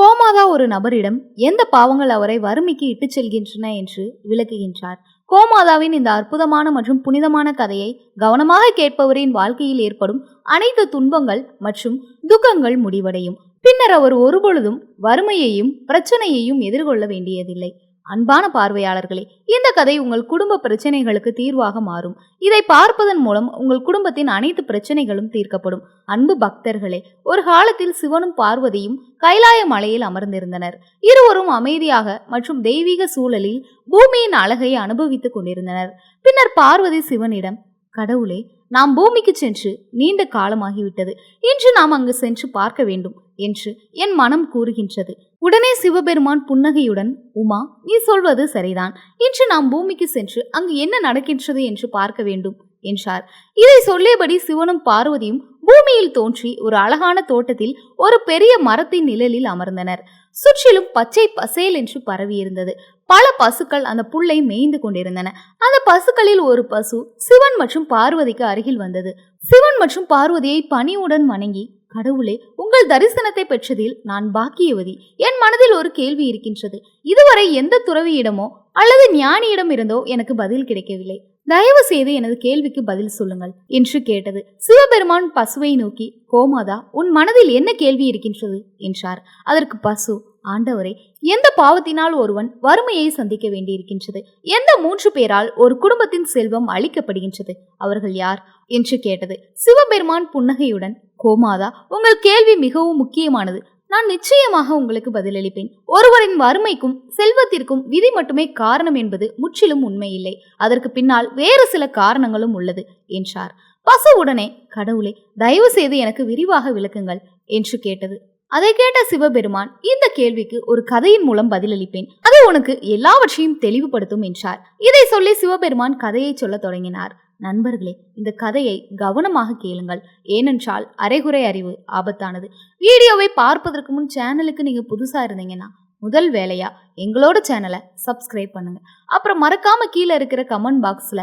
கோமாதா ஒரு நபரிடம் எந்த பாவங்கள் அவரை வறுமைக்கு இட்டுச் செல்கின்றன? என்று விளக்குகின்றார். கோமாதாவின் இந்த அற்புதமான மற்றும் புனிதமான கதையை கவனமாக கேட்பவரின் வாழ்க்கையில் ஏற்படும் அனைத்து துன்பங்கள் மற்றும் துக்கங்கள் முடிவடையும். பின்னர் அவர் ஒருபொழுதும் வறுமையையும் பிரச்சனையையும் எதிர்கொள்ள வேண்டியதில்லை. அன்பான பார்வையாளர்களே இந்த கதை உங்கள் குடும்ப பிரச்சனைகளுக்கு தீர்வாக மாறும். இதை பார்ப்பதன் மூலம் உங்கள் குடும்பத்தின் அனைத்து பிரச்சனைகளும் தீர்க்கப்படும். அன்பு பக்தர்களே ஒரு காலத்தில் சிவனும் பார்வதியும் கைலாய மலையில் அமர்ந்திருந்தனர். இருவரும் அமைதியாக மற்றும் தெய்வீக சூழலில் பூமியின் அழகை அனுபவித்துக் கொண்டிருந்தனர். பின்னர் பார்வதி சிவனிடம் கடவுளே நாம் பூமிக்கு சென்று நீண்ட காலமாகிவிட்டது. இன்று நாம் அங்கு சென்று பார்க்க வேண்டும். என்று என் மனம் கூறுகின்றது. உடனே சிவபெருமான் புன்னகையுடன் உமா நீ சொல்வது சரிதான். இன்று நாம் பூமிக்கு சென்று அங்கு என்ன நடக்கின்றது என்று பார்க்க வேண்டும் என்றார். இதை சொல்லியபடி சிவனும் பார்வதியும் பூமியில் தோன்றி ஒரு அழகான தோட்டத்தில் ஒரு பெரிய மரத்தின் நிழலில் அமர்ந்தனர். சுற்றிலும் பச்சை பசேல் என்று பரவியிருந்தது. பல பசுக்கள் அந்த புல்லை மேய்ந்து கொண்டிருந்தன. அந்த பசுக்களில் ஒரு பசு சிவன் மற்றும் பார்வதிக்கு அருகில் வந்தது. சிவன் மற்றும் பார்வதியை பணிவுடன் வணங்கி கடவுளே உங்கள் தரிசனத்தை பெற்றதில் நான் பாக்கியவதி. என் மனதில் ஒரு கேள்வி இருக்கின்றது. இதுவரை எந்த துறவியிடமோ அல்லது ஞானியிடம் இருந்தோ எனக்கு பதில் கிடைக்கவில்லை. தயவு செய்து எனது கேள்விக்கு பதில் சொல்லுங்கள் என்று கேட்டது. சிவபெருமான் பசுவை நோக்கி கோமாதா உன் மனதில் என்ன கேள்வி இருக்கின்றது? என்றார். அதற்கு பசு ஆண்டவரே எந்த பாவத்தினால் ஒருவன் வறுமையை சந்திக்க வேண்டியிருக்கின்றது? எந்த மூன்று பேரால் ஒரு குடும்பத்தின் செல்வம் அளிக்கப்படுகின்றது அவர்கள் யார்? என்று கேட்டது. சிவபெருமான் புன்னகையுடன் கோமாதா உங்கள் கேள்வி மிகவும் முக்கியமானது. நான் நிச்சயமாக உங்களுக்கு பதிலளிப்பேன். ஒருவரின் வறுமைக்கும் செல்வத்திற்கும் விதி மட்டுமே காரணம் என்பது முற்றிலும் உண்மையில்லை. அதற்கு பின்னால் வேறு சில காரணங்களும் உள்ளது என்றார். பசு உடனே கடவுளே தயவு செய்து எனக்கு விரிவாக விளக்குங்கள் என்று கேட்டது. அதை கேட்ட சிவபெருமான் இந்த கேள்விக்கு ஒரு கதையின் மூலம் பதிலளிப்பேன். அது உனக்கு எல்லாவற்றையும் தெளிவுபடுத்தும் என்றார். இதை சொல்லி சிவபெருமான் கதையை சொல்லத் தொடங்கினார். நண்பர்களே இந்த கதையை கவனமாக கேளுங்கள். ஏனென்றால் அரைகுறை அறிவு ஆபத்தானது. வீடியோவை பார்ப்பதற்கு முன் சேனலுக்கு நீங்க புதுசா இருந்தீங்கன்னா முதல் வேலையா எங்களோட சேனலை சப்ஸ்கிரைப் பண்ணுங்க. அப்புறம் மறக்காம கீழே இருக்கிற கமெண்ட் பாக்ஸ்ல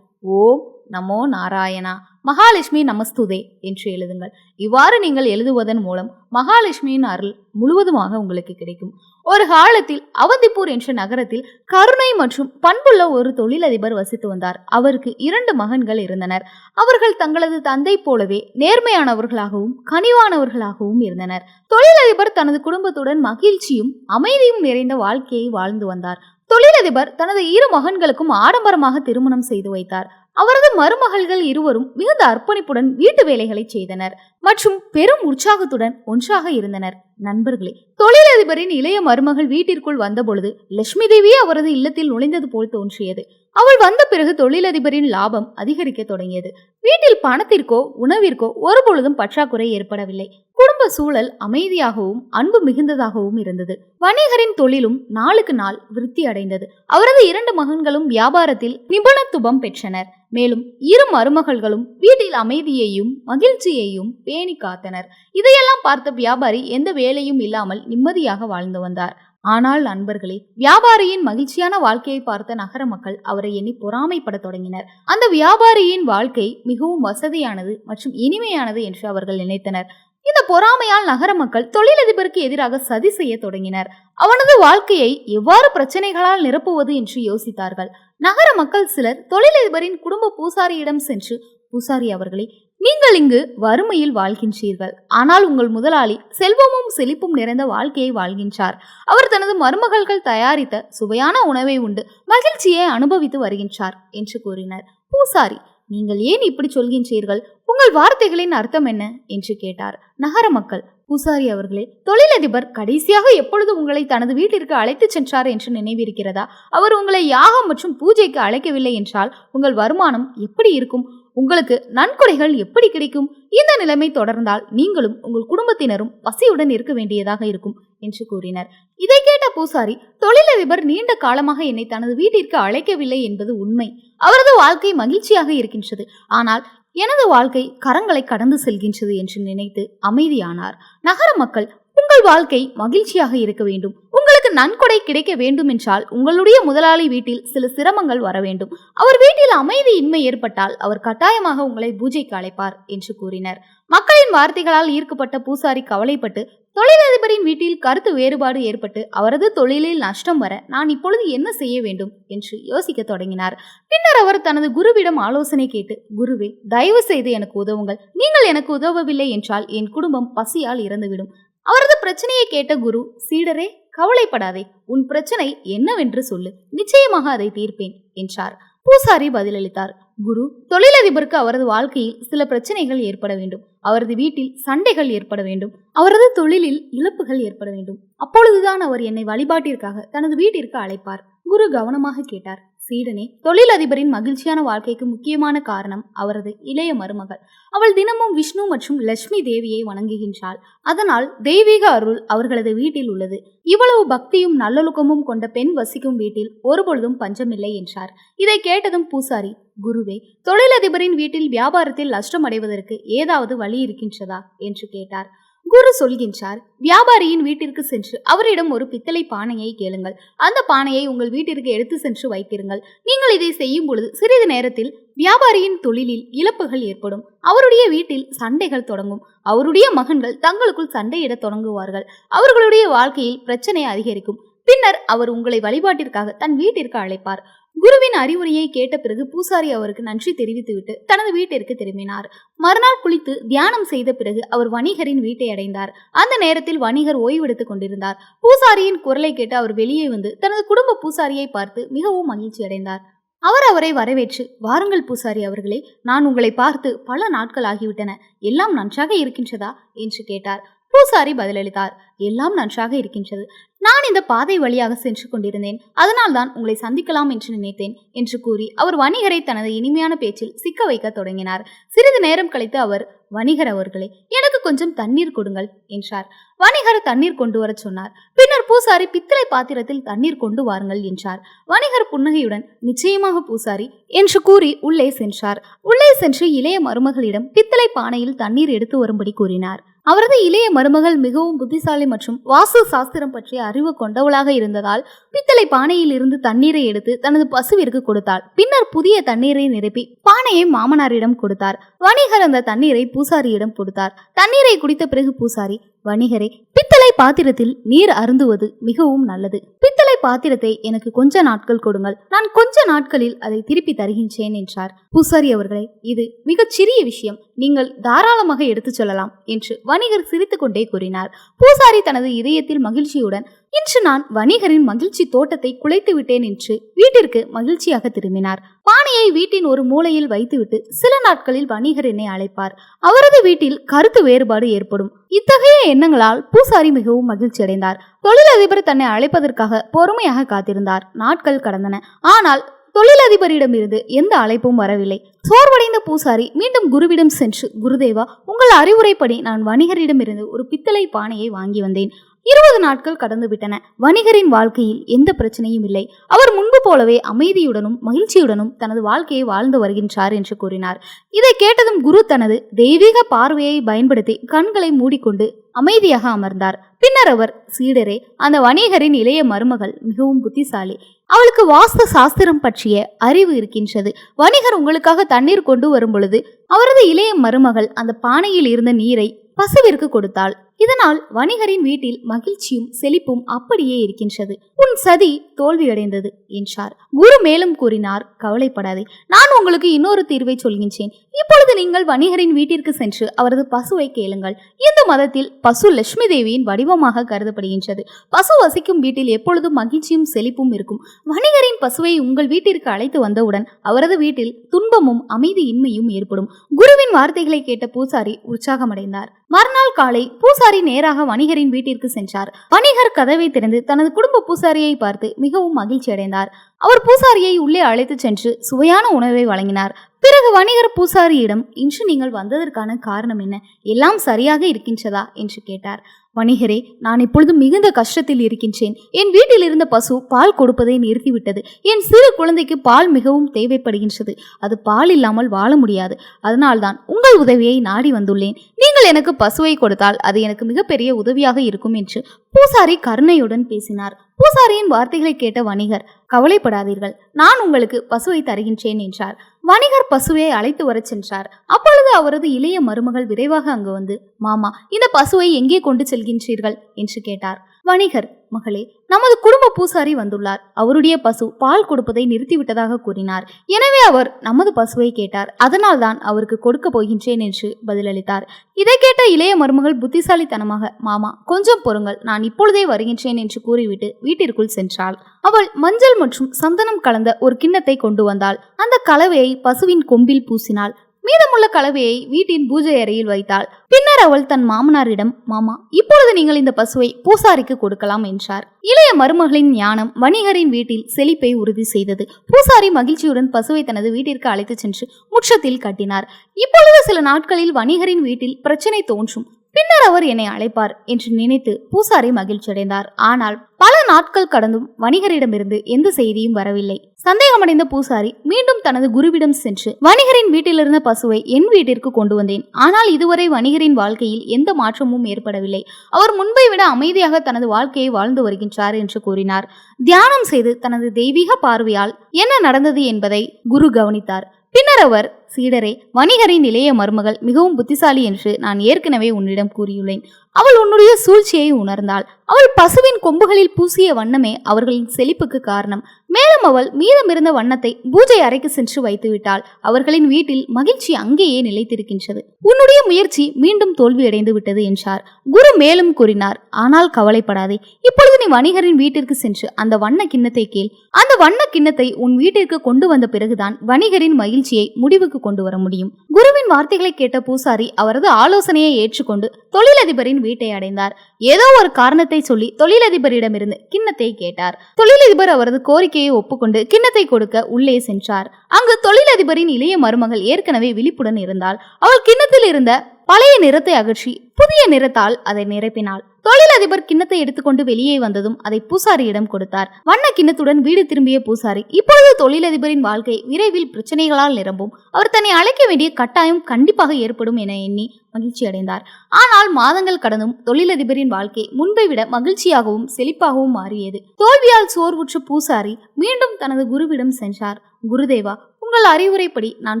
ஓம் நமோ நாராயணா மகாலட்சுமி நமஸ்துதே என்று எழுதுங்கள். இவ்வாறு நீங்கள் எழுதுவதன் மூலம் மகாலட்சுமியின் அருள் முழுவதுமாக உங்களுக்கு கிடைக்கும். ஒரு காலத்தில் அவந்திப்பூர் என்ற நகரத்தில் கருணை மற்றும் பண்புள்ள ஒரு தொழிலதிபர் வசித்து வந்தார். அவருக்கு இரண்டு மகன்கள் இருந்தனர். அவர்கள் தங்களது தந்தை போலவே நேர்மையானவர்களாகவும் கனிவானவர்களாகவும் இருந்தனர். தொழிலதிபர் தனது குடும்பத்துடன் மகிழ்ச்சியும் அமைதியும் நிறைந்த வாழ்க்கையை வாழ்ந்து வந்தார். தொழிலதிபர் தனது இரு மகன்களுக்கும் ஆடம்பரமாக திருமணம் செய்து வைத்தார். அவரது மருமகள்கள் இருவரும் மிகுந்த அர்ப்பணிப்புடன் வீட்டு வேலைகளை செய்தனர் மற்றும் பெரும் உற்சாகத்துடன் ஒன்றாக இருந்தனர். நண்பர்களே தொழிலதிபரின் இளைய மருமகள் வீட்டிற்குள் வந்தபொழுது லட்சுமி தேவியே அவரது இல்லத்தில் நுழைந்தது போல் தோன்றியது. அவள் வந்த பிறகு தொழிலதிபரின் லாபம் அதிகரிக்க தொடங்கியது. வீட்டில் பணத்திற்கோ உணவிற்கோ ஒருபொழுதும் பற்றாக்குறை ஏற்படவில்லை. குடும்ப சூழல் அமைதியாகவும் அன்பு மிகுந்ததாகவும் இருந்தது. வணிகரின் தொழிலும் நாளுக்கு நாள் விருத்தி அடைந்தது. அவரது இரண்டு மகன்களும் வியாபாரத்தில் நிபுணத்துவம் பெற்றனர். மேலும் இரு மருமகள்களும் வீட்டில் அமைதியையும் மகிழ்ச்சியையும் பேணி காத்தனர். இதையெல்லாம் பார்த்த வியாபாரி எந்த வேலையும் இல்லாமல் நிம்மதியாக வாழ்ந்து வந்தார். ஆனால் நண்பர்களே வியாபாரியின் மகிழ்ச்சியான வாழ்க்கையை பார்த்த நகர மக்கள் அவரை எண்ணி பொறாமைப்படத் தொடங்கினர். அந்த வியாபாரியின் வாழ்க்கை மிகவும் வசதியானது மற்றும் இனிமையானது என்று அவர்கள் நினைத்தனர். இந்த பொறாமையால் நகர மக்கள் தொழிலதிபருக்கு எதிராக சதி செய்ய தொடங்கினர். அவனது வாழ்க்கையை எவ்வாறு பிரச்சனைகளால் நிரப்புவது என்று யோசித்தார்கள். நகர மக்கள் சிலர் தொழிலதிபரின் குடும்ப பூசாரியிடம் சென்று பூசாரி அவர்களே நீங்கள் இங்கு வறுமையில் வாழ்கின்றீர்கள். ஆனால் உங்கள் முதலாளி செல்வமும் செழிப்பும் நிறைந்த வாழ்க்கையை வாழ்கின்றார். அவர் தனது மருமகள்கள் தயாரித்த சுவையான உணவை உண்டு மகிழ்ச்சியை அனுபவித்து வருகின்றார் என்று கூறினர். பூசாரி நீங்கள் ஏன் இப்படி சொல்கின்றீர்கள்? உங்கள் வார்த்தைகளின் அர்த்தம் என்ன? என்று கேட்டார். நகர மக்கள் பூசாரி அவர்களே தொழிலதிபர் கடைசியாக எப்பொழுது உங்களை தனது வீட்டிற்கு அழைத்துச் சென்றார் என்று நினைவிருக்கிறதா? அவர் உங்களை யாகம் மற்றும் பூஜைக்கு அழைக்கவில்லை என்றால் உங்கள் வருமானம் எப்படி இருக்கும்? உங்களுக்கு நன்கொடைகள் எப்படி கிடைக்கும்? இந்த நிலைமை தொடர்ந்தால் நீங்களும் உங்கள் குடும்பத்தினரும் பசியுடன் இருக்க வேண்டியதாக இருக்கும் என்று கூறினர். இதை கேட்ட பூசாரி தொழிலதிபர் நீண்ட காலமாக என்னை தனது வீட்டிற்கு அழைக்கவில்லை என்பது உண்மை. அவரது வாழ்க்கை மகிழ்ச்சியாக இருக்கின்றது. ஆனால் எனது வாழ்க்கை கரங்களை கடந்து செல்கின்றது என்று நினைத்து அமைதியானார். நகர மக்கள் உங்கள் வாழ்க்கை மகிழ்ச்சியாக இருக்க வேண்டும். உங்களுக்கு நன்கொடை கிடைக்க வேண்டும் என்றால் உங்களுடைய முதலாளி வீட்டில் சில சிரமங்கள் வர வேண்டும். அவர் வீட்டில் அமைதி இன்மை ஏற்பட்டால் அவர் கட்டாயமாக உங்களை பூஜைக்கு அழைப்பார் என்று கூறினர். மக்களின் வார்த்தைகளால் ஈர்க்கப்பட்ட பூசாரி கவலைப்பட்டு தொழிலதிபரின் வீட்டில் கருத்து வேறுபாடு ஏற்பட்டு அவரது தொழிலில் நஷ்டம் வர நான் இப்பொழுது என்ன செய்ய வேண்டும்? என்று யோசிக்க தொடங்கினார். பின்னர் அவர் தனது குருவிடம் ஆலோசனை கேட்டு குருவே தயவு செய்து எனக்கு உதவுங்கள். நீங்கள் எனக்கு உதவவில்லை என்றால் என் குடும்பம் பசியால் இறந்துவிடும். அவரது பிரச்சனையை கேட்ட குரு சீடரே கவலைப்படாதே உன் பிரச்சனை என்னவென்று சொல்லு நிச்சயமாக அதை தீர்ப்பேன் என்றார். பூசாரி பதிலளித்தார். குரு தொழிலதிபருக்கு அவரது வாழ்க்கையில் சில பிரச்சனைகள் ஏற்பட வேண்டும். அவரது வீட்டில் சண்டைகள் ஏற்பட வேண்டும். அவரது தொழிலில் இழப்புகள் ஏற்பட வேண்டும். அப்பொழுதுதான் அவர் என்னை வழிபாட்டிற்காக தனது வீட்டிற்கு அழைப்பார். குரு கவனமாக கேட்டார். சீடனே தொழிலதிபரின் மகிழ்ச்சியான வாழ்க்கைக்கு முக்கியமான காரணம் அவரது இளைய மருமகள். அவள் தினமும் விஷ்ணு மற்றும் லட்சுமி தேவியை வணங்குகின்றாள். அதனால் தெய்வீக அருள் அவர்களது வீட்டில் உள்ளது. இவ்வளவு பக்தியும் நல்லொழுக்கமும் கொண்ட பெண் வசிக்கும் வீட்டில் ஒருபொழுதும் பஞ்சமில்லை என்றார். இதை கேட்டதும் பூசாரி குருவே தொழிலதிபரின் வீட்டில் வியாபாரத்தில் நஷ்டம் அடைவதற்கு ஏதாவது வழி இருக்கின்றதா? என்று கேட்டார். குரு சொல்கின்றார் வியாபாரியின் வீட்டிற்கு சென்று அவரிடம் ஒரு பித்தளை பானையை கேளுங்கள். அந்த பானையை உங்கள் வீட்டிற்கு எடுத்து சென்று வைத்திருங்கள். நீங்கள் இதை செய்யும் பொழுது சிறிது நேரத்தில் வியாபாரியின் தொழிலில் இழப்புகள் ஏற்படும். அவருடைய வீட்டில் சண்டைகள் தொடங்கும். அவருடைய மகன்கள் தங்களுக்குள் சண்டையிடத் தொடங்குவார்கள். அவர்களுடைய வாழ்க்கையில் பிரச்சனை அதிகரிக்கும். பின்னர் அவர் உங்களை வழிபாட்டிற்காக தன் வீட்டிற்கு அழைப்பார். குருவின் அறிவுரையை கேட்ட பிறகு பூசாரி அவருக்கு நன்றி தெரிவித்துவிட்டு தனது வீட்டிற்கு திரும்பினார். மறுநாள் குளித்து தியானம் செய்த பிறகு அவர் வணிகரின் வீட்டை அடைந்தார். அந்த நேரத்தில் வணிகர் ஓய்வெடுத்துக் கொண்டிருந்தார். பூசாரியின் குரலை கேட்டு அவர் வெளியே வந்து தனது குடும்ப பூசாரியை பார்த்து மிகவும் மகிழ்ச்சி அடைந்தார். அவர் அவரை வரவேற்று வாருங்கள் பூசாரி அவர்களே நான் உங்களை பார்த்து பல நாட்கள் ஆகிவிட்டன. எல்லாம் நன்றாக இருக்கின்றதா? என்று கேட்டார். பூசாரி பதிலளித்தார். எல்லாம் நன்றாக இருக்கின்றது. நான் இந்த பாதை வழியாக சென்று கொண்டிருந்தேன். அதனால்தான் உங்களை சந்திக்கலாம் என்று நினைத்தேன் என்று கூறி அவர் வணிகரை தனது இனிமையான பேச்சில் சிக்க வைக்க தொடங்கினார். சிறிது நேரம் கழித்து அவர் வணிகர் அவர்களே எனக்கு கொஞ்சம் தண்ணீர் கொடுங்கள் என்றார். வணிகர் தண்ணீர் கொண்டு வரச் சொன்னார். பின்னர் பூசாரி பித்தளை பாத்திரத்தில் தண்ணீர் கொண்டு வாருங்கள் என்றார். வணிகர் புன்னகையுடன் நிச்சயமாக பூசாரி என்று கூறி உள்ளே சென்றார். உள்ளே சென்று இளைய மருமகளிடம் பித்தளை பானையில் தண்ணீர் எடுத்து வரும்படி கூறினார். அவரது இளைய மருமகள் மிகவும் புத்திசாலி மற்றும் வாஸ்து சாஸ்திரம் பற்றிய அறிவு கொண்டவளாக இருந்ததால் பித்தளை பானையில் இருந்து தண்ணீரை எடுத்து தனது பசுவிற்கு கொடுத்தாள். பின்னர் புதிய தண்ணீரை நிரப்பி பானையை மாமனாரிடம் கொடுத்தார். வணிகர் அந்த தண்ணீரை பூசாரியிடம் கொடுத்தார். தண்ணீரை குடித்த பிறகு பூசாரி வணிகரே பித்தளை பாத்திரத்தில் நீர் அருந்துவது மிகவும் நல்லது. பித்தளை பாத்திரத்தை எனக்கு கொஞ்ச நாட்கள் கொடுங்கள். நான் கொஞ்ச நாட்களில் அதை திருப்பி தருகின்றேன் என்றார். பூசாரி அவர்களே இது மிகச் சிறிய விஷயம். நீங்கள் தாராளமாக எடுத்துச் சொல்லலாம் என்று வணிகர் சிரித்துக்கொண்டே கூறினார். பூசாரி தனது இதயத்தில் மகிழ்ச்சியுடன் இன்று நான் வணிகரின் மகிழ்ச்சி தோட்டத்தை குலைத்து விட்டேன் என்று வீட்டிற்கு மகிழ்ச்சியாக திரும்பினார். பானையை வீட்டின் ஒரு மூலையில் வைத்துவிட்டு சில நாட்களில் வணிகர் என்னை அழைப்பார். அவரது வீட்டில் கருத்து வேறுபாடு ஏற்படும். இத்தகைய எண்ணங்களால் பூசாரி மிகவும் மகிழ்ச்சி அடைந்தார் தொழிலதிபர் தன்னை அழைப்பதற்காக பொறுமையாக காத்திருந்தார். நாட்கள் கடந்தன. ஆனால் தொழிலதிபரிடமிருந்து எந்த அழைப்பும் வரவில்லை. சோர்வடைந்த பூசாரி மீண்டும் குருவிடம் சென்று குருதேவா உங்கள் அறிவுரைப்படி நான் வணிகரிடமிருந்து ஒரு பித்தளை பானையை வாங்கி வந்தேன். இருபது நாட்கள் கடந்துவிட்டன. வணிகரின் வாழ்க்கையில் எந்த பிரச்சனையும் இல்லை. அவர் முன்பு போலவே அமைதியுடனும் மகிழ்ச்சியுடனும் தனது வாழ்க்கையை வாழ்ந்து வருகின்றார் என்று கூறினார். இதை கேட்டதும் குரு தனது தெய்வீக பார்வையை பயன்படுத்தி கண்களை மூடிக்கொண்டு அமைதியாக அமர்ந்தார். பின்னர் அவர் சீடரே அந்த வணிகரின் இளைய மருமகள் மிகவும் புத்திசாலி. அவளுக்கு வாஸ்து சாஸ்திரம் பற்றிய அறிவு இருக்கின்றது. வணிகர் உங்களுக்காக தண்ணீர் கொண்டு வரும் பொழுது அவரது இளைய மருமகள் அந்த பானையில் இருந்த நீரை பசுவிற்கு கொடுத்தாள். இதனால் வணிகரின் வீட்டில் மகிழ்ச்சியும் செழிப்பும் அப்படியே இருக்கின்றது. உன் சதி தோல்வியடைந்தது என்றார். குரு மேலும் கூறினார் கவலைப்படாதே. நான் உங்களுக்கு இன்னொரு தீர்வை சொல்கின்றேன். இப்பொழுது நீங்கள் வணிகரின் வீட்டிற்கு சென்று அவரது பசுவை கேளுங்கள். இந்த மதத்தில் பசு லட்சுமி தேவியின் வடிவமாக கருதப்படுகின்றது. பசு வசிக்கும் வீட்டில் எப்பொழுதும் மகிழ்ச்சியும் செழிப்பும் இருக்கும். வணிகரின் பசுவை உங்கள் வீட்டிற்கு அழைத்து வந்தவுடன் அவரது வீட்டில் துன்பமும் அமைதியின்மையும் ஏற்படும். குருவின் வார்த்தைகளை கேட்ட பூசாரி உற்சாகமடைந்தார். மறுநாள் காலை பூசாரி நேராக வணிகரின் வீட்டிற்கு சென்றார். வணிகர் கதவை திறந்து தனது குடும்ப பூசாரியை பார்த்து மிகவும் மகிழ்ச்சி அடைந்தார். அவர் பூசாரியை உள்ளே அழைத்து சென்று சுவையான உணவை வழங்கினார். பிறகு வணிகர் பூசாரியிடம் இன்று நீங்கள் வந்ததற்கான காரணம் என்ன? எல்லாம் சரியாக இருக்கின்றதா? என்று கேட்டார். வணிகரே நான் இப்பொழுது மிகுந்த கஷ்டத்தில் இருக்கின்றேன். என் வீட்டில் இருந்த பசு பால் கொடுப்பதை நிறுத்திவிட்டது. என் சிறு குழந்தைக்கு பால் மிகவும் தேவைப்படுகின்றது. அது பால் இல்லாமல் வாழ முடியாது. அதனால்தான் உங்கள் உதவியை நாடி வந்துள்ளேன். நீங்கள் எனக்கு பசுவை கொடுத்தால் அது எனக்கு மிகப்பெரிய உதவியாக இருக்கும் என்று பூசாரி கருணையுடன் பேசினார். பூசாரியின் வார்த்தைகளை கேட்ட வணிகர் கவலைப்படாதீர்கள். நான் உங்களுக்கு பசுவை தருகின்றேன் என்றார். வணிகர் பசுவை அழைத்து வரச் சென்றார். அப்பொழுது அவரது இளைய மருமகள் விரைவாக அங்கு வந்து மாமா இந்த பசுவை எங்கே கொண்டு செல்கின்றீர்கள்? என்று கேட்டார். வணிகர் மகளே நமது குடும்ப பூசாரி வந்துள்ளார். அவருடைய பசு பால் கொடுப்பதை நிறுத்திவிட்டதாக கூறினார். எனவே அவர் நமது பசுவை கேட்டார். அதனால் தான் அவருக்கு கொடுக்க போகின்றேன் என்று பதிலளித்தார். இதை கேட்ட இளைய மருமகள் புத்திசாலித்தனமாக மாமா கொஞ்சம் பொறுங்கள். நான் இப்பொழுதே வருகின்றேன் என்று கூறிவிட்டு வீட்டிற்குள் சென்றாள். அவள் மஞ்சள் மற்றும் சந்தனம் கலந்த ஒரு கிண்ணத்தை கொண்டு வந்தாள். அந்த கலவையை பசுவின் கொம்பில் பூசினாள். மீதமுள்ள கலவையை வீட்டின் பூஜை அறையில் வைத்தாள். பின்னர் அவள் தன் மாமனாரிடம் மாமா இப்பொழுது நீங்கள் இந்த பசுவை பூசாரிக்கு கொடுக்கலாம் என்றார். இளைய மருமகளின் ஞானம் வணிகரின் வீட்டில் செழிப்பை உறுதி செய்தது. பூசாரி மகிழ்ச்சியுடன் பசுவை தனது வீட்டிற்கு அழைத்துச் சென்று முற்றத்தில் கட்டினார். இப்பொழுது சில நாட்களில் வணிகரின் வீட்டில் பிரச்சனை தோன்றும். பின்னர் அவர் என்னை அழைப்பார் என்று நினைத்து பூசாரி மகிழ்ச்சியடைந்தார். ஆனால் பல நாட்கள் கடந்தும் வணிகரிடமிருந்து எந்த செய்தியும் வரவில்லை. சந்தேகமடைந்த பூசாரி மீண்டும் தனது குருவிடம் சென்று வணிகரின் வீட்டிலிருந்த பசுவை என் வீட்டிற்கு கொண்டு வந்தேன். ஆனால் இதுவரை வணிகரின் வாழ்க்கையில் எந்த மாற்றமும் ஏற்படவில்லை. அவர் முன்பை விட அமைதியாக தனது வாழ்க்கையை வாழ்ந்து வருகின்றார் என்று கூறினார். தியானம் செய்து தனது தெய்வீக பார்வையால் என்ன நடந்தது என்பதை குரு கவனித்தார். பின்னர் அவர் சீடரே வணிகரின் இளைய மருமகள் மிகவும் புத்திசாலி என்று நான் ஏற்கனவே உன்னிடம் கூறியுள்ளேன். அவள் உன்னுடைய சூழ்ச்சியை உணர்ந்தாள். அவள் பசுவின் கொம்புகளில் பூசிய வண்ணமே அவர்களின் செழிப்புக்கு காரணம். மேலும் அவள் மீதமிருந்த வண்ணத்தை பூஜை அறைக்கு சென்று வைத்துவிட்டாள். அவர்களின் வீட்டில் மகிழ்ச்சி அங்கேயே நிலைத்திருக்கின்றது. உன்னுடைய முயற்சி மீண்டும் தோல்வியடைந்து விட்டது என்றார். குரு மேலும் கூறினார் ஆனால் கவலைப்படாதே. இப்பொழுது நீ வணிகரின் வீட்டிற்கு சென்று அந்த வண்ண கிண்ணத்தை கேள். அந்த வண்ண கிண்ணத்தை உன் வீட்டிற்கு கொண்டு வந்த பிறகுதான் வணிகரின் மகிழ்ச்சியை முடிவுக்கு கொண்டு வர முடியும். குரு குருவின் வார்த்தைகளை கேட்ட பூசாரி அவரது ஆலோசனையை ஏற்றுக்கொண்டு தொழிலதிபரின் வீட்டை அடைந்தார். ஏதோ ஒரு காரணத்தை சொல்லி தொழிலதிபரிடமிருந்து கிண்ணத்தை கேட்டார். தொழிலதிபர் அவரது கோரிக்கையை ஒப்புக்கொண்டு கிண்ணத்தை கொடுக்க உள்ளே சென்றார். அங்கு தொழிலதிபரின் இளைய மருமகள் ஏற்கனவே விழிப்புடன் இருந்தால் அவள் கிண்ணத்தில் இருந்த பழைய நிறத்தை அகற்றி புதிய நிறத்தால் அதை நிரப்பினாள். தொழிலதிபர் கிண்ணத்தை எடுத்துக்கொண்டு வெளியே வந்ததும் அதை பூசாரியிடம் கொடுத்தார். வண்ண கிண்ணத்துடன் வீடு திரும்பிய பூசாரி இப்பொழுது தொழிலதிபரின் வாழ்க்கை விரைவில் பிரச்சனைகளால் நிரம்பும். அவர் தன்னை அழைக்க வேண்டிய கட்டாயம் கண்டிப்பாக ஏற்படும் என எண்ணி மகிழ்ச்சி அடைந்தார். ஆனால் மாதங்கள் கடந்தும் தொழிலதிபரின் வாழ்க்கை முன்பை விட மகிழ்ச்சியாகவும் செழிப்பாகவும் மாறியது. தோல்வியால் சோர்வுற்ற பூசாரி மீண்டும் தனது குருவிடம் சென்றார். குருதேவா உங்கள் அறிவுரைப்படி நான்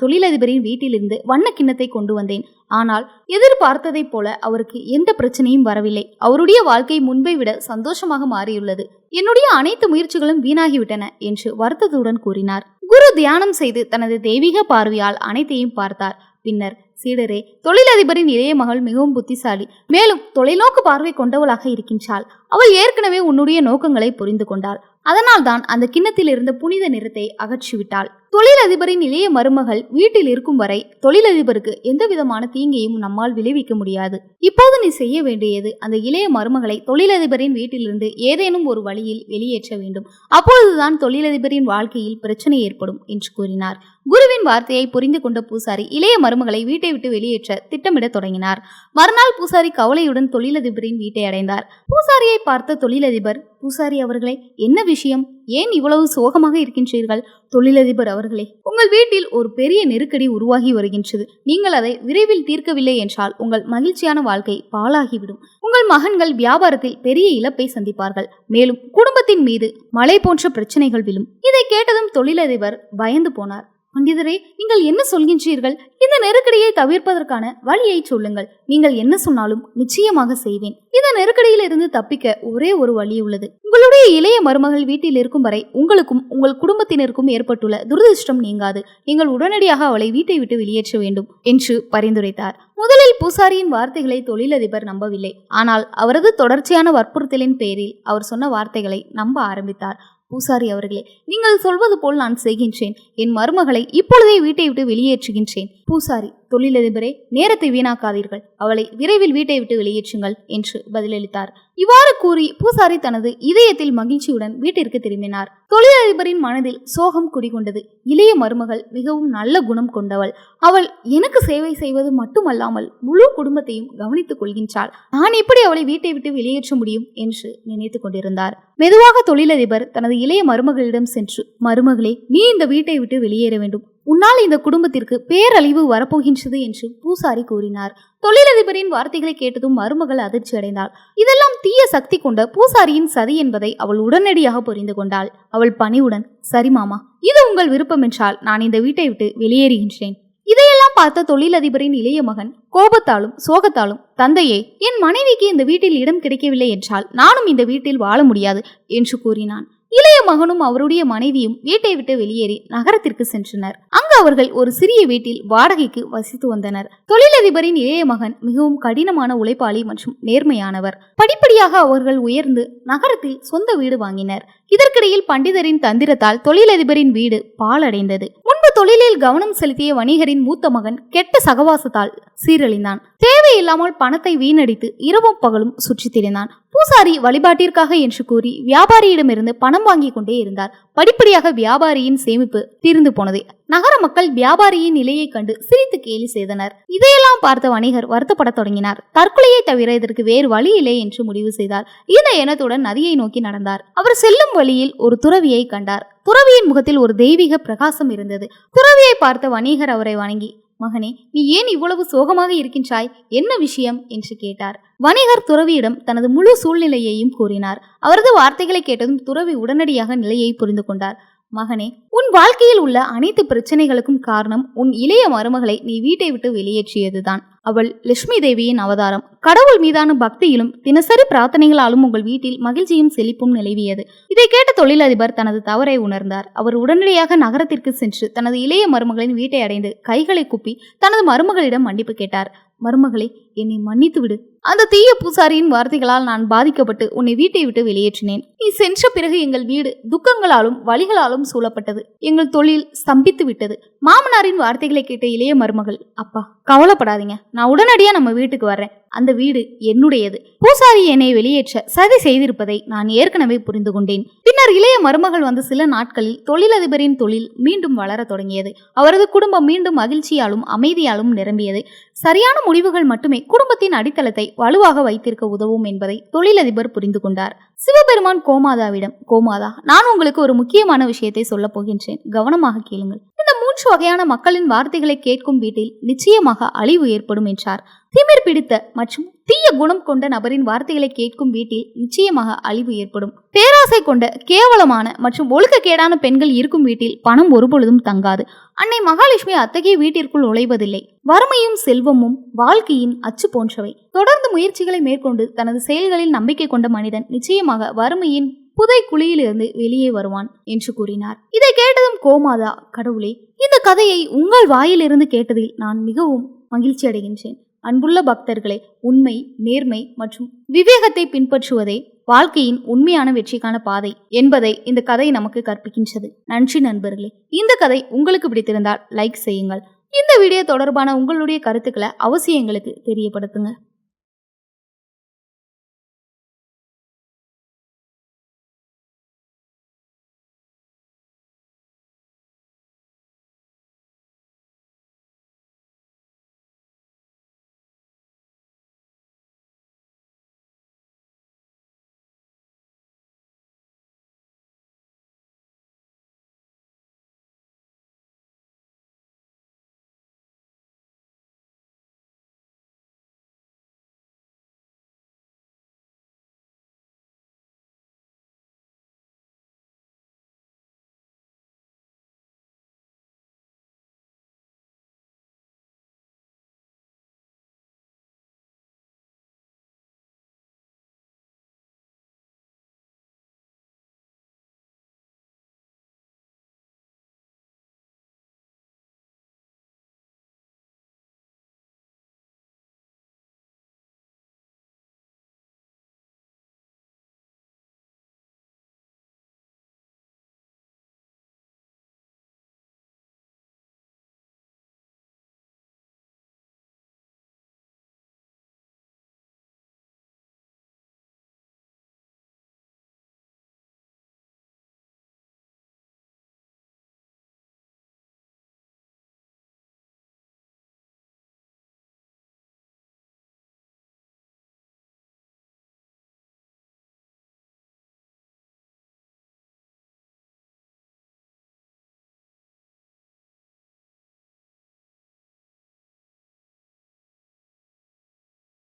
தொழிலதிபரின் வீட்டிலிருந்து வண்ண கிண்ணத்தை கொண்டு வந்தேன். ஆனால் எதிர்பார்த்ததைப் போல அவருக்கு எந்த பிரச்சனையும் வரவில்லை. அவருடைய வாழ்க்கை முன்பை விட சந்தோஷமாக மாறியுள்ளது. என்னுடைய அனைத்து முயற்சிகளும் வீணாகிவிட்டன என்று வருத்தத்துடன் கூறினார். குரு தியானம் செய்து தனது தெய்வீக பார்வையால் அனைத்தையும் பார்த்தார். பின்னர் சீடரே தொழிலதிபரின் இளைய மகள் மிகவும் புத்திசாலி மேலும் தொலைநோக்கு பார்வை கொண்டவளாக இருக்கின்றாள். அவள் ஏற்கனவே உன்னுடைய நோக்கங்களை புரிந்து கொண்டாள். அதனால்தான் அந்த கிண்ணத்தில் இருந்த புனித நிறத்தை அகற்றிவிட்டாள். தொழிலதிபரின் இளைய மருமகள் வீட்டில் இருக்கும் வரை தொழிலதிபருக்கு எந்த விதமான தீங்கையும் நம்மால் விளைவிக்க முடியாது. இப்போது நீ செய்ய வேண்டியது அந்த இளைய மருமகளை தொழிலதிபரின் வீட்டிலிருந்து ஏதேனும் ஒரு வழியில் வெளியேற்ற வேண்டும். அப்பொழுதுதான் தொழிலதிபரின் வாழ்க்கையில் பிரச்சனை ஏற்படும் என்று கூறினார். குருவின் வார்த்தையை புரிந்து கொண்ட பூசாரி இளைய மருமகளை வீட்டை விட்டு வெளியேற்ற திட்டமிடத் தொடங்கினார். மறுநாள் பூசாரி கவலையுடன் தொழிலதிபரின் வீட்டை அடைந்தார். பூசாரியை பார்த்த தொழிலதிபர் பூசாரி அவர்களே என்ன விஷயம்? ஏன் இவ்வளவு சோகமாக இருக்கின்றீர்கள்? தொழிலதிபர் அவர்களே உங்கள் வீட்டில் ஒரு பெரிய நெருக்கடி உருவாகி வருகின்றது. நீங்கள் அதை விரைவில் தீர்க்கவில்லை என்றால் உங்கள் மகிழ்ச்சியான வாழ்க்கை பாழாகிவிடும். உங்கள் மகன்கள் வியாபாரத்தில் பெரிய இழப்பை சந்திப்பார்கள். மேலும் குடும்பத்தின் மீது மழை போன்ற பிரச்சனைகள் விழும். இதை கேட்டதும் தொழிலதிபர் பயந்து போனார். பண்டிதரே நீங்கள் என்ன சொல்கின்றீர்கள்? இந்த நெருக்கடியை தவிர்ப்பதற்கான வழியை சொல்லுங்கள். நீங்கள் என்ன சொன்னாலும் நிச்சயமாக செய்வேன். இந்த நெருக்கடியில் இருந்து தப்பிக்க ஒரே ஒரு வழி உள்ளது. உங்களுடைய இளைய மருமகள் வீட்டில் இருக்கும் வரை உங்களுக்கும் உங்கள் குடும்பத்தினருக்கும் ஏற்பட்டுள்ள துரதிர்ஷ்டம் நீங்காது. நீங்கள் உடனடியாக அவளை வீட்டை விட்டு வெளியேற்ற வேண்டும் என்று பரிந்துரைத்தார். முதலில் பூசாரியின் வார்த்தைகளை தொழிலதிபர் நம்பவில்லை. ஆனால் அவரது தொடர்ச்சியான வற்புறுத்தலின் பேரில் அவர் சொன்ன வார்த்தைகளை நம்ப ஆரம்பித்தார். பூசாரி அவர்களே நீங்கள் சொல்வது போல் நான் செய்கின்றேன். என் மருமகளை இப்பொழுதே வீட்டை விட்டு வெளியேற்றுகின்றேன். பூசாரி தொழிலதிபரே நேரத்தை வீணாக்காதீர்கள். அவளை விரைவில் வீட்டை விட்டு வெளியேற்றுங்கள் என்று பதிலளித்தார். இவ்வாறு கூறி பூசாரி தனது இதயத்தில் மகிழ்ச்சியுடன் வீட்டிற்கு திரும்பினார். தொழிலதிபரின் மனதில் சோகம் குடிகொண்டது. இளைய மருமகள் மிகவும் நல்ல குணம் கொண்டவள். அவள் எனக்கு சேவை செய்வது மட்டுமல்லாமல் முழு குடும்பத்தையும் கவனித்துக் கொள்கின்றாள். நான் எப்படி அவளை வீட்டை விட்டு வெளியேற்ற முடியும் என்று நினைத்துக் கொண்டிருந்தார். மெதுவாக தொழிலதிபர் தனது இளைய மருமகளிடம் சென்று மருமகளே நீ இந்த வீட்டை விட்டு வெளியேற வேண்டும். உன்னால் இந்த குடும்பத்திற்கு பேரழிவு வரப்போகின்றது என்று பூசாரி கூறினார். தொழிலதிபரின் வார்த்தைகளை கேட்டதும் மருமகள் அதிர்ச்சி அடைந்தாள். இதெல்லாம் தீய சக்தி கொண்ட பூசாரியின் சதி என்பதை அவள் உடனடியாக புரிந்து கொண்டாள். அவள் பணிவுடன் சரி மாமா இது உங்கள் விருப்பம் என்றால் நான் இந்த வீட்டை விட்டு வெளியேறுகின்றேன். இதையெல்லாம் பார்த்த தொழிலதிபரின் இளைய மகன் கோபத்தாலும் சோகத்தாலும் தந்தையே என் மனைவிக்கு இந்த வீட்டில் இடம் கிடைக்கவில்லை என்றால் நானும் இந்த வீட்டில் வாழ முடியாது என்று கூறினான். இளைய மகனும் அவருடைய மனைவியும் வீட்டை விட்டு வெளியேறி நகரத்திற்கு சென்றனர். அங்கு அவர்கள் ஒரு சிறிய வீட்டில் வாடகைக்கு வசித்து வந்தனர். தொழிலதிபரின் இளைய மகன் மிகவும் கடினமான உழைப்பாளி மற்றும் நேர்மையானவர். படிப்படியாக அவர்கள் உயர்ந்து நகரத்தில் சொந்த வீடு வாங்கினர். இதற்கிடையில் பண்டிதரின் தந்திரத்தால் தொழிலதிபரின் வீடு பாழடைந்தது. முன்பு தொழிலில் கவனம் செலுத்திய வணிகரின் மூத்த மகன் கெட்ட சகவாசத்தால் சீரழிந்தான். தேவையில்லாமல் பணத்தை வீணடித்து இரவும் பகலும் சுற்றித் திரிந்தான். பூசாரி வழிபாட்டிற்காக என்று கூறி வியாபாரியிடமிருந்து பணம் வாங்கி கொண்டே இருந்தார். படிப்படியாக வியாபாரியின் சேமிப்பு தீர்ந்து போனது. நகர மக்கள் வியாபாரியின் நிலையை கண்டு சிரித்து கேலி செய்தனர். இதையெல்லாம் பார்த்த வணிகர் வருத்தப்படத் தொடங்கினார். தற்கொலையை தவிர இதற்கு வேறு வழி இல்லை என்று முடிவு செய்தார். இந்த எண்ணத்துடன் நதியை நோக்கி நடந்தார். அவர் செல்லும் வழியில் ஒரு துறவியை கண்டார். துறவியின் முகத்தில் ஒரு தெய்வீக பிரகாசம் இருந்தது. துறவியை பார்த்த வணிகர் அவரை வணங்கி மகனே நீ ஏன் இவ்வளவு சோகமாக இருக்கின்றாய்? என்ன விஷயம்? என்று கேட்டார். வணிகர் துறவியிடம் தனது முழு சூழ்நிலையையும் கூறினார். அவரது வார்த்தைகளை கேட்டதும் துறவி உடனடியாக நிலையை புரிந்து கொண்டார். மகனே உன் வாழ்க்கையில் உள்ள அனைத்து பிரச்சனைகளுக்கும் காரணம் உன் இளைய மருமகளை நீ வீட்டை விட்டு வெளியேற்றியதுதான். அவள் லட்சுமி தேவியின் அவதாரம். கடவுள் மீதான பக்தியிலும் தினசரி பிரார்த்தனைகளாலும் உங்கள் வீட்டில் மகிழ்ச்சியும் செழிப்பும் நிலவியது. இதை கேட்ட தொழிலதிபர் தனது தவறை உணர்ந்தார். அவர் உடனடியாக நகரத்திற்கு சென்று தனது இளைய மருமகளின் வீட்டை அடைந்து கைகளை குப்பி தனது மருமகளிடம் மன்னிப்பு கேட்டார். மருமகளே என்னை மன்னித்து விடு அந்த தீய பூசாரியின் வார்த்தைகளால் நான் பாதிக்கப்பட்டு உன்னை வீட்டை விட்டு வெளியேற்றினேன். நீ சென்ற பிறகு எங்கள் வீடு துக்கங்களாலும் வழிகளாலும் சூழப்பட்டது. எங்கள் தொழில் ஸ்தம்பித்து விட்டது. மாமனாரின் வார்த்தைகளை கேட்ட இளைய மருமகள் அப்பா கவலைப்படாதீங்க. நான் உடனடியா நம்ம வீட்டுக்கு வர்றேன். அந்த வீடு என்னுடையது. பூசாரி என்னை வெளியேற்ற சதி செய்திருப்பதை நான் ஏற்கனவே புரிந்து கொண்டேன். பின்னர் இளைய மருமகள் வந்த சில நாட்களில் தொழிலதிபரின் தொழில் மீண்டும் வளர தொடங்கியது. அவரது குடும்பம் மீண்டும் மகிழ்ச்சியாலும் அமைதியாலும் நிரம்பியது. சரியான முடிவுகள் மட்டுமே குடும்பத்தின் அடித்தளத்தை வலுவாக வைத்திருக்க உதவும் என்பதை தொழிலதிபர் புரிந்து கொண்டார். சிவபெருமான் கோமாதாவிடம் கோமாதா நான் உங்களுக்கு ஒரு முக்கியமான விஷயத்தை சொல்லப் போகின்றேன். கவனமாக கேளுங்கள். இந்த மூன்று வகையான மக்களின் வார்த்தைகளை கேட்கும் வீட்டில் நிச்சயமாக அழிவு ஏற்படும் என்றார். திமிர் பிடித்த மற்றும் தீய குணம் கொண்ட நபரின் வார்த்தைகளை கேட்கும் வீட்டில் நிச்சயமாக அழிவு ஏற்படும். பேராசை கொண்ட கேவலமான மற்றும் ஒழுக்கக்கேடான பெண்கள் இருக்கும் வீட்டில் பணம் ஒருபொழுதும் தங்காது. அன்னை மகாலட்சுமி அத்தகைய வீட்டிற்குள் நுழைவதில்லை. வறுமையும் செல்வமும் வாழ்க்கையின் அச்சு போன்றவை. தொடர்ந்து முயற்சிகளை மேற்கொண்டு தனது செயல்களில் நம்பிக்கை கொண்ட மனிதன் நிச்சயமாக வறுமையின் புதை குழியிலிருந்து வெளியே வருவான் என்று கூறினார். இதை கேட்டதும் கோமாதா கடவுளே இந்த கதையை உங்கள் வாயிலிருந்து கேட்டதில் நான் மிகவும் மகிழ்ச்சி அடைகின்றேன் அன்புள்ள பக்தர்களே உண்மை நேர்மை மற்றும் விவேகத்தை பின்பற்றுவதே வாழ்க்கையின் உண்மையான வெற்றிக்கான பாதை என்பதை இந்த கதை நமக்கு கற்பிக்கின்றது. நன்றி நண்பர்களே. இந்த கதை உங்களுக்கு பிடித்திருந்தால் லைக் செய்யுங்கள். இந்த வீடியோ தொடர்பான உங்களுடைய கருத்துக்களை அவசியங்களுக்கு தெரியப்படுத்துங்க.